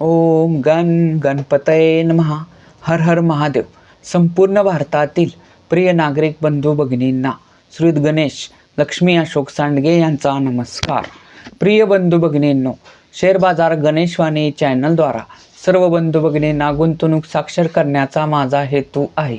ओम गण गणपतये नमहा हर हर महादेव. संपूर्ण भारतातील प्रिय नागरिक बंधू भगिनींना श्रीत गणेश लक्ष्मी अशोक सांडगे यांचा नमस्कार. प्रिय बंधू भगिनींनो शेअर बाजार गणेशवाणी चॅनलद्वारा सर्व बंधू भगिनींना गुंतवणूक साक्षर करण्याचा माझा हेतू आहे.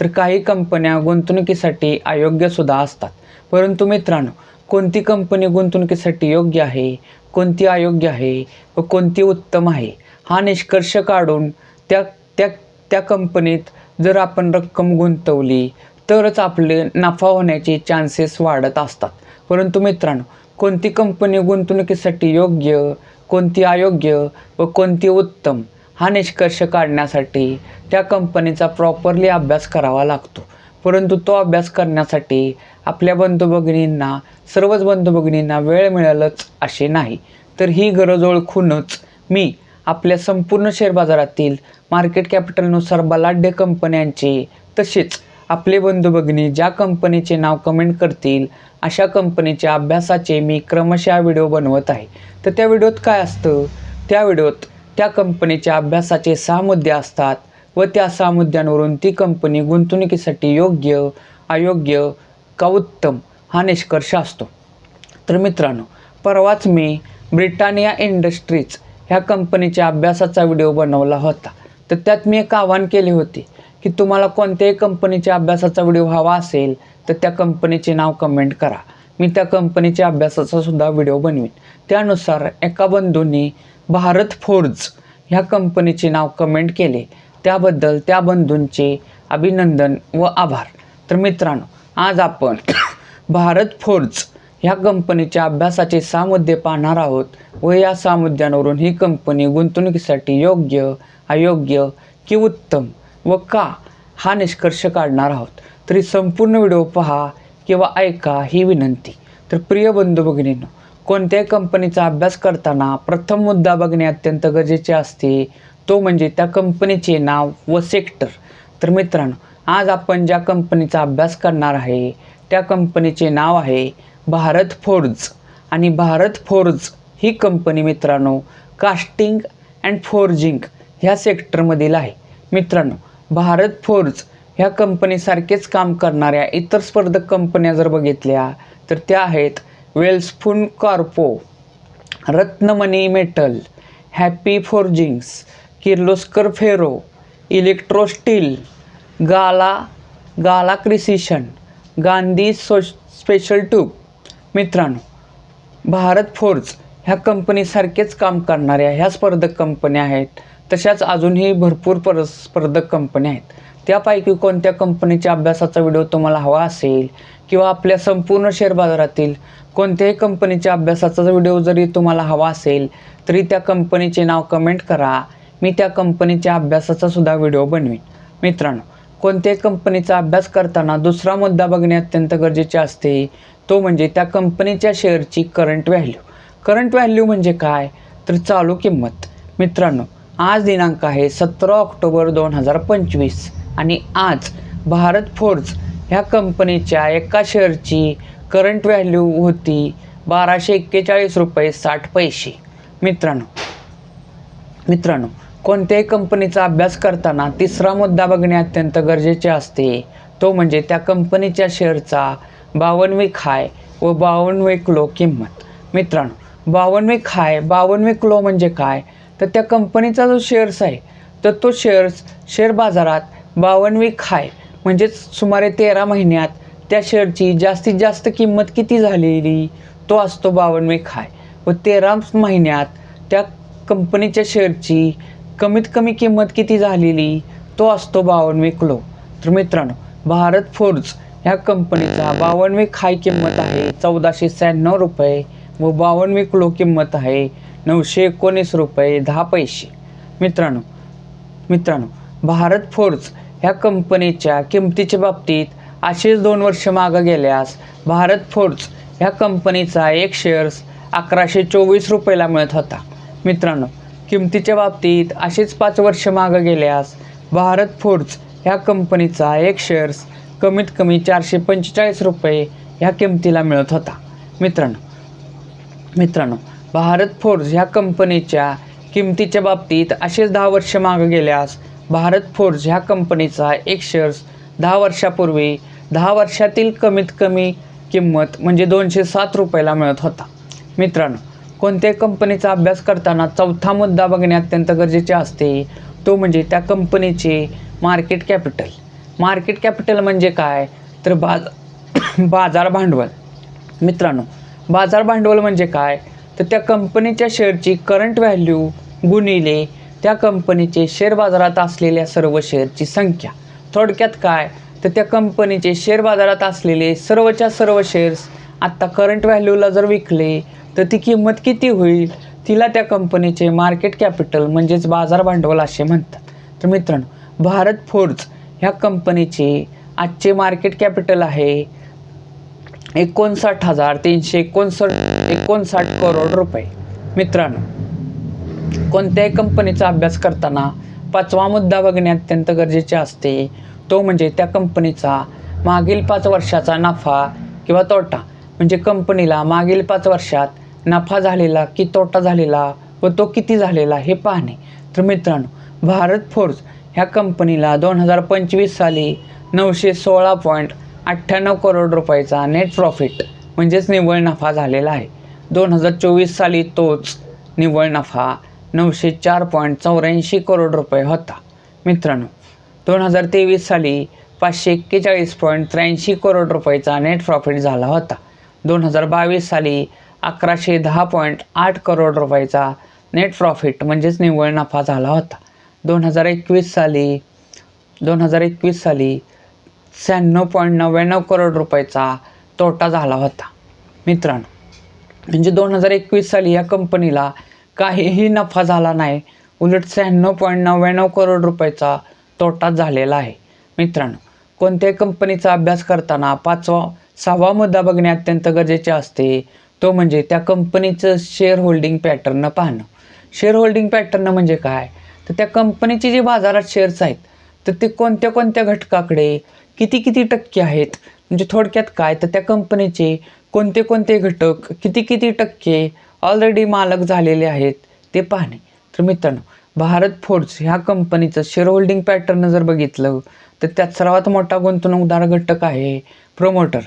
तर काही कंपन्या गुंतवणुकीसाठी अयोग्यसुद्धा असतात. परंतु मित्रांनो कोणती कंपनी गुंतवणुकीसाठी योग्य आहे? कोणती अयोग्य आहे? व कोणती उत्तम आहे? हा निष्कर्ष काढून त्या त्या त्या कंपनीत जर आपण रक्कम गुंतवली तरच आपले नफा होण्याचे चान्सेस वाढत असतात. परंतु मित्रांनो कोणती कंपनी गुंतवणुकीसाठी योग्य कोणती अयोग्य व कोणती उत्तम हा निष्कर्ष काढण्यासाठी त्या कंपनीचा प्रॉपरली अभ्यास करावा लागतो. परंतु तो अभ्यास करण्यासाठी आपल्या बंधुभगिनींना सर्वच बंधुभगिनींना वेळ मिळेलच असे नाही. तर ही गरज ओळखूनच मी आपल्या संपूर्ण शेअर बाजारातील मार्केट कॅपिटलनुसार बलाढ्य कंपन्यांचे तसेच आपले बंधू भगिनी ज्या कंपनीचे नाव कमेंट करतील अशा कंपनीच्या अभ्यासाचे मी क्रमशः व्हिडिओ बनवत आहे. तर त्या व्हिडिओत काय असतं? त्या व्हिडिओत त्या कंपनीच्या अभ्यासाचे सहा मुद्दे असतात व त्या सहा मुद्द्यांवरून ती कंपनी गुंतवणुकीसाठी योग्य अयोग्य का उत्तम हा निष्कर्ष असतो. तर मित्रांनो परवाच मी ब्रिटानिया इंडस्ट्रीज ह्या कंपनीच्या अभ्यासाचा व्हिडिओ बनवला होता. तर त्यात मी एक आवाहन केले होते की तुम्हाला कोणत्याही कंपनीच्या अभ्यासाचा व्हिडिओ हवा असेल तर त्या कंपनीचे नाव कमेंट करा. मी त्या कंपनीच्या अभ्यासाचा सुद्धा व्हिडिओ बनवीन. त्यानुसार एका बंधूंनी भारत फोर्ज ह्या कंपनीचे नाव कमेंट केले. त्याबद्दल त्या बंधूंचे अभिनंदन व आभार. तर मित्रांनो आज आपण भारत फोर्ज ह्या कंपनीच्या अभ्यासाचे सहा मुद्दे पाहणार आहोत व या सहा मुद्द्यांवरून ही कंपनी गुंतवणुकीसाठी योग्य अयोग्य की उत्तम व का हा निष्कर्ष काढणार आहोत. तरी संपूर्ण व्हिडिओ पहा. किंवा ऐका ही विनंती. तर प्रिय बंधू भगिनींनो कोणत्याही कंपनीचा अभ्यास करताना प्रथम मुद्दा बघणे अत्यंत गरजेचे असते. तो म्हणजे त्या कंपनीचे नाव व सेक्टर तर मित्रांनो आज आपण ज्या कंपनीचा अभ्यास करणार आहे त्या कंपनीचे नाव आहे भारत फोर्ज. आणि भारत फोर्ज ही कंपनी मित्रांनो कास्टिंग अँड फोर्जिंग ह्या सेक्टरमधील आहे. मित्रांनो भारत फोर्ज ह्या कंपनीसारखेच काम करणाऱ्या इतर स्पर्धक कंपन्या जर बघितल्या तर त्या आहेत Welspun corp Ratnamani metal happy forgings Kirloskar ferro electrosteel Gala Gala precision Gandhi so special tube. मित्रांनो भारत फोर्ज ह्या कंपनीसारखेच काम करणाऱ्या ह्या स्पर्धक कंपन्या आहेत तशाच अजूनही भरपूर पर स्पर्धक कंपन्या आहेत. त्यापैकी कोणत्या कंपनीच्या अभ्यासाचा व्हिडिओ तुम्हाला हवा असेल किंवा आपल्या संपूर्ण शेअर बाजारातील कोणत्याही कंपनीच्या अभ्यासाचा व्हिडिओ जरी तुम्हाला हवा असेल तरी त्या कंपनीचे नाव कमेंट करा. मी त्या कंपनीच्या अभ्यासाचा सुद्धा व्हिडिओ बनवीन. मित्रांनो कोणत्याही कंपनीचा अभ्यास करताना दुसरा मुद्दा बघणे अत्यंत गरजेचे असते तो म्हणजे त्या कंपनीच्या शेअरची करंट व्हॅल्यू करंट व्हॅल्यू म्हणजे काय? तर चालू किंमत. मित्रांनो आज दिनांक आहे सतरा ऑक्टोबर दोन हजार पंचवीस. आणि आज भारत फोर्ज ह्या कंपनीच्या एका शेअरची करंट व्हॅल्यू होती बाराशे एक्केचाळीस रुपये साठ पैसे. मित्रांनो मित्रांनो कोणत्याही कंपनीचा अभ्यास करताना तिसरा मुद्दा बघणे अत्यंत गरजेचे असते. तो म्हणजे त्या कंपनीच्या शेअरचा बावनवी खाय व बावनवे क्लो किंमत. मित्रांनो बावनवे खाय बावनवे क्लो म्हणजे काय? तर त्या कंपनीचा जो शेअर्स आहे तर तो शेअर्स शेअर बाजारात बावनवी खाय. म्हणजेच सुमारे तेरा महिन्यात त्या शेअरची जास्तीत जास्त किंमत किती झालेली? तो असतो बावनवे खाय. व तेरा महिन्यात त्या कंपनीच्या शेअरची कमीत कमी किंमत किती झालेली? तो असतो बावनवे क्लो तर मित्रांनो भारत फोर्ज ह्या कंपनीचा बावनवे खाय किंमत आहे चौदाशे शहाण्णव रुपये व बावनवे क्लो किंमत आहे नऊशे एकोणीस रुपये दहा पैसे. मित्रांनो मित्रांनो भारत फोर्ज ह्या कंपनीच्या किमतीच्या बाबतीत असेच दोन वर्ष मागं गेल्यास भारत फोर्ज ह्या कंपनीचा एक शेअर्स अकराशे चोवीस रुपयाला मिळत होता. मित्रांनो किमतीच्या बाबतीत असेच पाच वर्ष मागं गेल्यास भारत फोर्ज ह्या कंपनीचा एक शेअर्स कमीत कमी चारशे पंचेचाळीस रुपये ह्या किमतीला मिळत होता. मित्रांनो मित्रांनो भारत फोर्ज ह्या कंपनीच्या किमतीच्या बाबतीत असेच दहा वर्ष मागं गेल्यास भारत फोर्ज ह्या कंपनीचा एक शेअर्स दहा वर्षापूर्वी दहा वर्षातील कमीत कमी किंमत म्हणजे दोनशे सात रुपयाला मिळत होता. मित्रांनो कोणत्याही कंपनीचा अभ्यास करताना चौथा मुद्दा बघणे अत्यंत गरजेचे असते तो म्हणजे त्या कंपनीचे मार्केट कॅपिटल मार्केट कॅपिटल म्हणजे काय? तर बाज बाजार भांडवल. मित्रांनो बाजार भांडवल म्हणजे काय? तर त्या कंपनीच्या शेअरची करंट व्हॅल्यू गुणिले त्या कंपनीचे शेअर बाजारात असलेल्या सर्व शेअरची संख्या. थोडक्यात काय? तर त्या कंपनीचे शेअर बाजारात असलेले सर्वच्या सर्व शेअर्स आत्ता करंट व्हॅल्यूला जर विकले तर ती किंमत किती होईल? तिला त्या कंपनीचे मार्केट कॅपिटल म्हणजेच बाजार भांडवल असे म्हणतात. तर मित्रांनो भारत फोर्ज ह्या कंपनीचे आजचे मार्केट कॅपिटल आहे एकोणसाठ हजार तीनशे एकोणसाठ एकोणसाठ करोड रुपये. मित्रांनो कोणत्याही कंपनीचा अभ्यास करताना पाचवा मुद्दा बघणे अत्यंत गरजेचे असते. तो म्हणजे त्या कंपनीचा मागील पाच वर्षाचा नफा किंवा तोटा. म्हणजे कंपनीला मागील पाच वर्षात नफा झालेला की तोटा झालेला व तो किती झालेला हे पाहणे. तर मित्रांनो भारत फोर्स ह्या कंपनीला दोन हजार पंचवीस साली नऊशे सोळा पॉईंट अठ्ठ्याण्णव करोड रुपयाचा नेट प्रॉफिट म्हणजेच निव्वळ नफा झालेला आहे. दोन हजार चोवीस साली तोच निव्वळ नफा नऊशे चार पॉईंट चौऱ्याऐंशी करोड रुपये होता. मित्रांनो दोन हजार तेवीस साली पाचशे एक्केचाळीस पॉईंट त्र्याऐंशी करोड रुपयाचा नेट प्रॉफिट झाला होता. दोन हजार बावीस साली अकराशे दहा पॉईंट आठ करोड रुपयाचा नेट प्रॉफिट म्हणजेच निव्वळ नफा झाला होता. दोन हजार एकवीस साली दोन हजार एकवीस साली शहाण्णव पॉईंट नव्याण्णव करोड रुपयाचा तोटा झाला होता. मित्रांनो म्हणजे दोन हजार एकवीस साली या कंपनीला काहीही नफा झाला नाही. उलट शहाण्णव पॉईंट नव्याण्णव करोड रुपयाचा तोटा झालेला आहे. मित्रांनो कोणत्याही कंपनीचा अभ्यास करताना पाचवा सहावा मुद्दा बघणे अत्यंत गरजेचे असते. तो म्हणजे त्या कंपनीचं शेअर होल्डिंग पॅटर्न पाहणं. शेअर होल्डिंग पॅटर्न म्हणजे काय? तर त्या कंपनीचे जे बाजारात शेअर्स आहेत तर ते कोणत्या कोणत्या घटकाकडे किती किती टक्के आहेत? म्हणजे थोडक्यात काय? तर त्या कंपनीचे कोणते कोणते घटक किती किती टक्के ऑलरेडी मालक झालेले आहेत ते पाहणे. तर मित्रांनो भारत फोर्ज ह्या कंपनीचं शेअर होल्डिंग पॅटर्न जर बघितलं तर त्यात सर्वात मोठा गुंतवणूकदार घटक आहे प्रोमोटर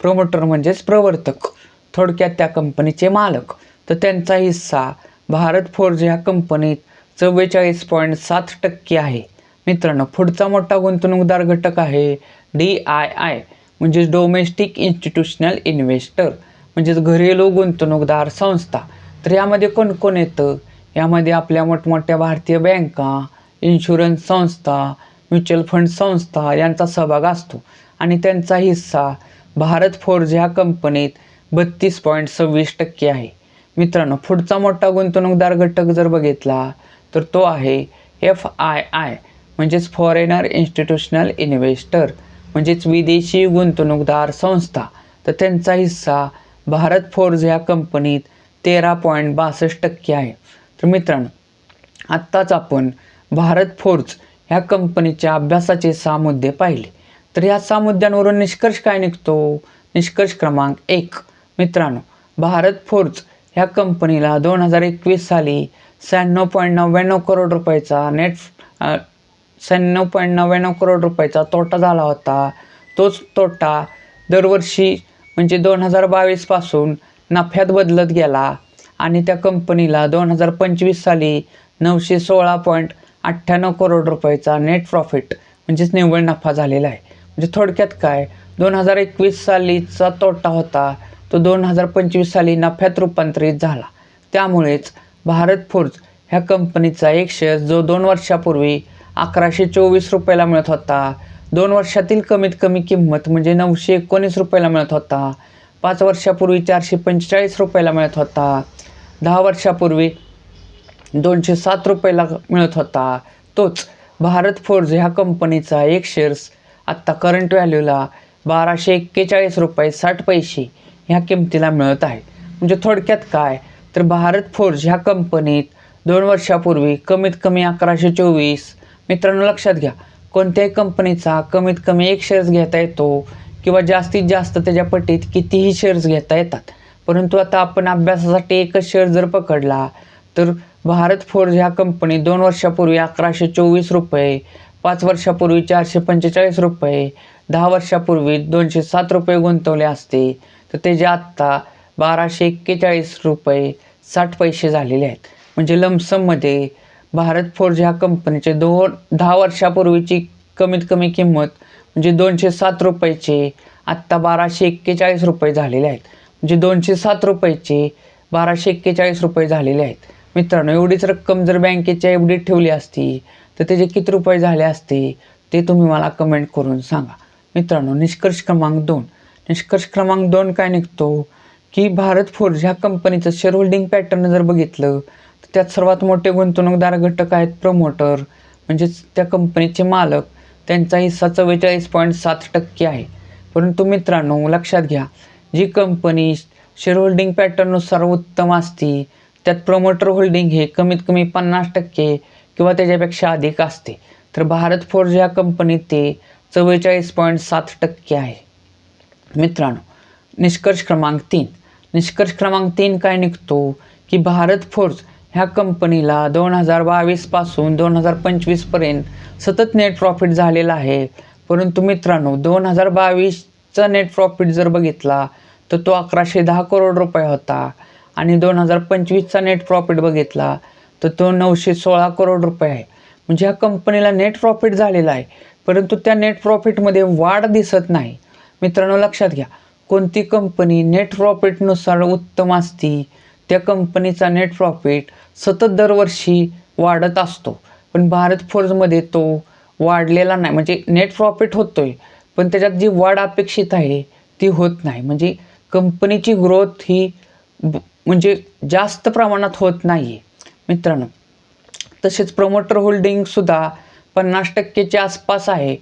प्रोमोटर म्हणजेच प्रवर्तक. थोडक्यात त्या कंपनीचे मालक. तर त्यांचा हिस्सा भारत फोर्ज ह्या कंपनीत चव्वेचाळीस पॉईंट सात टक्के आहे. मित्रांनो पुढचा मोठा गुंतवणूकदार घटक आहे डी आय आय म्हणजेच डोमेस्टिक इन्स्टिट्यूशनल इन्व्हेस्टर म्हणजेच घरेलू गुंतवणूकदार संस्था. तर यामध्ये कोण कोण येतं? यामध्ये आपल्या मोठमोठ्या भारतीय बँका इन्शुरन्स संस्था म्युच्युअल फंड संस्था यांचा सहभाग असतो. आणि त्यांचा हिस्सा भारत फोर्ज ह्या कंपनीत बत्तीस पॉईंट सव्वीस टक्के आहे. मित्रांनो पुढचा मोठा गुंतवणूकदार घटक जर बघितला तर तो आहे एफ आय आय म्हणजेच फॉरेनर इन्स्टिट्यूशनल इन्व्हेस्टर म्हणजेच विदेशी गुंतवणूकदार संस्था. तर त्यांचा हिस्सा भारत फोर्ज ह्या कंपनीत तेरा पॉईंट बासष्ट टक्के आहे. तर मित्रांनो आत्ताच आपण भारत फोर्ज ह्या कंपनीच्या अभ्यासाचे सहा मुद्दे पाहिले. तर या सहा मुद्द्यांवरून निष्कर्ष काय निघतो? निष्कर्ष क्रमांक एक. मित्रांनो भारत फोर्ज ह्या कंपनीला दोन हजार एकवीस साली शहाण्णव पॉईंट नव्याण्णव करोड रुपयाचा नेट शहाण्णव पॉईंट नव्याण्णव करोड रुपयाचा तोटा झाला होता. तोच तोटा दरवर्षी म्हणजे दोन हजार बावीसपासून नफ्यात बदलत गेला. आणि त्या कंपनीला दोन हजार पंचवीस साली नऊशे सोळा पॉईंट अठ्ठ्याण्णव करोड रुपयाचा नेट प्रॉफिट म्हणजेच निव्वळ नफा झालेला आहे. म्हणजे थोडक्यात काय? दोन हजार एकवीस सालीचा तोटा होता. तो दोन हजार पंचवीस साली नफ्यात रूपांतरित झाला. त्यामुळेच भारत फोर्ज ह्या कंपनीचा एक शेअर जो दोन वर्षापूर्वी अकराशे चोवीस रुपयाला मिळत होता. दोन वर्षातील कमीत कमी किंमत म्हणजे नऊशे एकोणीस रुपयाला मिळत होता. पाच वर्षापूर्वी चारशे पंचेचाळीस रुपयाला मिळत होता. दहा वर्षापूर्वी दोनशे सात रुपयाला मिळत होता. तोच भारत फोर्ज ह्या कंपनीचा एक शेअर्स आत्ता करंट व्हॅल्यूला बाराशे एक्केचाळीस रुपये साठ पैसे ह्या किमतीला मिळत आहे. म्हणजे थोडक्यात काय? तर भारत फोर्ज ह्या कंपनीत दोन वर्षापूर्वी कमीत कमी अकराशे चोवीस. मित्रांनो लक्षात घ्या. कोणत्याही कंपनीचा कमीत कमी एक शेअर्स घेता येतो किंवा जास्तीत जास्त त्याच्या पटीत कितीही शेअर्स घेता येतात. परंतु आता आपण अभ्यासासाठी एकच शेअर जर पकडला तर भारत फोर्ज ह्या कंपनी दोन वर्षापूर्वी अकराशे चोवीस रुपये पाच वर्षापूर्वी चारशे पंचेचाळीस रुपये दहा वर्षापूर्वी दोनशे सात रुपये गुंतवले असते. तर त्याचे आत्ता बाराशे एक्केचाळीस रुपये साठ पैसे झालेले आहेत. म्हणजे लमसममध्ये भारत फोर्ज ह्या कंपनीचे दोन दहा वर्षापूर्वीची कमीत कमी किंमत म्हणजे दोनशे सात रुपयाचे आत्ता बाराशे एक्केचाळीस रुपये झालेले आहेत. म्हणजे दोनशे सात रुपयाचे बाराशे एक्केचाळीस रुपये झालेले आहेत. मित्रांनो एवढीच रक्कम जर बँकेच्या एवढी ठेवली असती तर त्याचे किती रुपये झाले असते ते तुम्ही मला कमेंट करून सांगा. मित्रांनो निष्कर्ष क्रमांक दोन. निष्कर्ष क्रमांक दोन काय निघतो? की भारत फोर्ज ह्या कंपनीचं शेअर होल्डिंग पॅटर्न जर बघितलं त्यात सर्वात मोठे गुंतवणूकदार घटक आहेत प्रमोटर म्हणजेच त्या कंपनीचे मालक. त्यांचा हिस्सा चव्वेचाळीस पॉईंट सात टक्के आहे. परंतु मित्रांनो लक्षात घ्या जी कंपनी शेअर होल्डिंग पॅटर्ननुसार उत्तम असती त्यात प्रमोटर होल्डिंग हे कमीत कमी पन्नास टक्के किंवा त्याच्यापेक्षा अधिक असते. तर भारत फोर्ज या कंपनीत ते चव्वेचाळीस पॉईंट सात टक्के आहे. मित्रांनो निष्कर्ष क्रमांक तीन. निष्कर्ष क्रमांक तीन काय निघतो? की भारत फोर्ज ह्या कंपनीला दोन हजार बावीसपासून दोन हजार पंचवीसपर्यंत सतत नेट प्रॉफिट झालेला आहे. परंतु मित्रांनो दोन हजार बावीसचा नेट प्रॉफिट जर बघितला तर तो अकराशे दहा करोड रुपये होता. आणि दोन हजार पंचवीसचा नेट प्रॉफिट बघितला तर तो नऊशे सोळा करोड रुपये आहे. म्हणजे ह्या कंपनीला नेट प्रॉफिट झालेला आहे. परंतु त्या नेट प्रॉफिटमध्ये वाढ दिसत नाही. मित्रांनो लक्षात घ्या. कोणती कंपनी नेट प्रॉफिटनुसार उत्तम असती? त्या कंपनीचा नेट प्रॉफिट सतत दरवर्षी वाढत असतो. पण भारत फोर्जमध्ये तो वाढलेला नाही. म्हणजे नेट प्रॉफिट होतो आहे पण त्याच्यात जी वाढ अपेक्षित आहे ती होत नाही. म्हणजे कंपनीची ग्रोथ ही म्हणजे जास्त प्रमाणात होत नाही आहे मित्रांनो तसेच प्रमोटर होल्डिंगसुद्धा पन्नास टक्केच्या आसपास आहे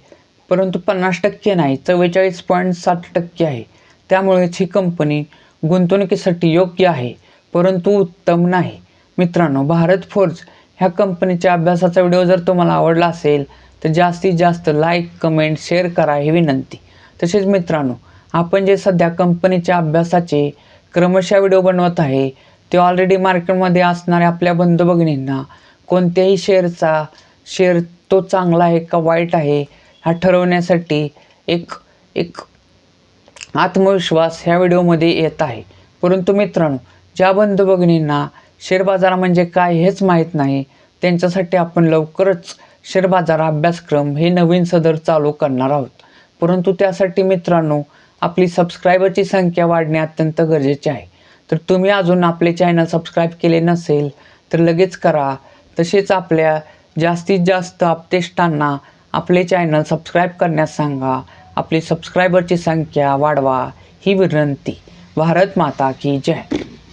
परंतु पन्नास टक्के नाही चव्वेचाळीस पॉईंट साठ टक्के आहे. त्यामुळेच ही कंपनी गुंतवणुकीसाठी योग्य आहे. परंतु उत्तम नाही. मित्रांनो भारत फोर्ज ह्या कंपनीच्या अभ्यासाचा व्हिडिओ जर तुम्हाला आवडला असेल तर जास्तीत जास्त लाईक कमेंट शेअर करा ही विनंती. तसेच मित्रांनो आपण जे सध्या कंपनीच्या अभ्यासाचे क्रमशः व्हिडिओ बनवत आहे ते ऑलरेडी मार्केटमध्ये असणाऱ्या आपल्या बंधू भगिनींना कोणत्याही शेअरचा शेअर तो चांगला आहे का वाईट आहे हा ठरवण्यासाठी एक एक आत्मविश्वास ह्या व्हिडिओमध्ये येत आहे. परंतु मित्रांनो ज्या बंधू भगिनींना शेअर बाजार म्हणजे काय हेच माहीत नाही त्यांच्यासाठी आपण लवकरच शेअर बाजार अभ्यासक्रम हे नवीन सदर चालू करणार आहोत. परंतु त्यासाठी मित्रांनो आपली सबस्क्रायबरची संख्या वाढणे अत्यंत गरजेचे आहे. तर तुम्ही अजून आपले चॅनल सबस्क्राईब केले नसेल तर लगेच करा. तसेच आपल्या जास्तीत जास्त आपतेष्टांना आपले चॅनल सबस्क्राईब करण्यास सांगा. आपली सबस्क्रायबरची संख्या वाढवा ही विनंती. भारत माता की जय.